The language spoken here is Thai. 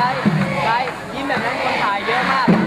ไกด์ไกด์ยิ้มแบบนั้นคนถ่ายเยอะมาก